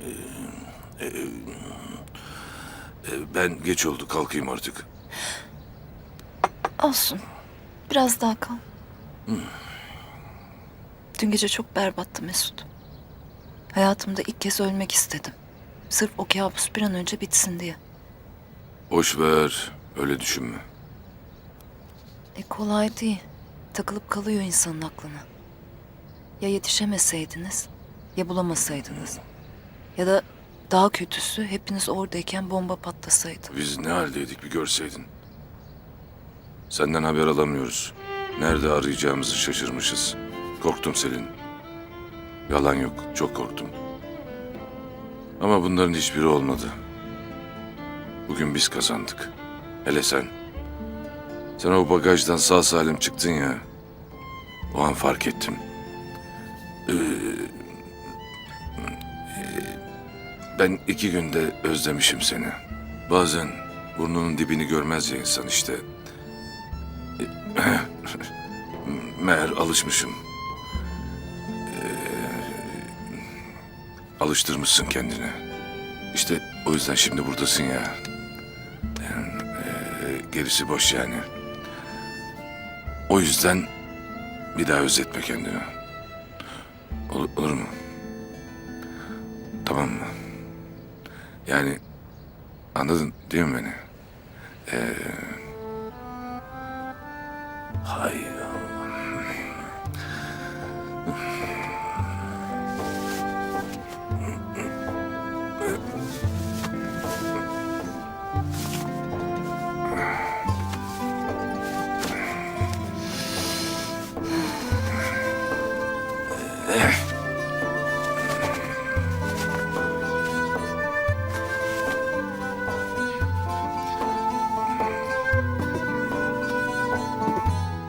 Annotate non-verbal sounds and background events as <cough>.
Ee, Ben geç oldu kalkayım artık. Olsun. Biraz daha kal. Dün gece çok berbattı Mesut. Hayatımda ilk kez ölmek istedim. Sırf o kabus bir an önce bitsin diye. Boş ver öyle düşünme. E kolay değil. Takılıp kalıyor insanın aklına. Ya yetişemeseydiniz, ya bulamasaydınız. Ya da daha kötüsü hepiniz oradayken bomba patlasaydı. Biz ne haldeydik bir görseydin. Senden haber alamıyoruz. Nerede arayacağımızı şaşırmışız. Korktum Selin. Yalan yok, çok korktum. Ama bunların hiçbiri olmadı. Bugün biz kazandık. Hele sen. Sen o bagajdan sağ salim çıktın ya. O an fark ettim. Ee, ben iki günde özlemişim seni. Bazen burnunun dibini görmez ya insan işte. <laughs> Meğer alışmışım. Ee, alıştırmışsın kendini. İşte o yüzden şimdi buradasın ya. Ee, gerisi boş yani. O yüzden bir daha özletme kendini. Olur, olur mu? Tamam mı? Yani anladın değil mi beni? Ee, hayır. there.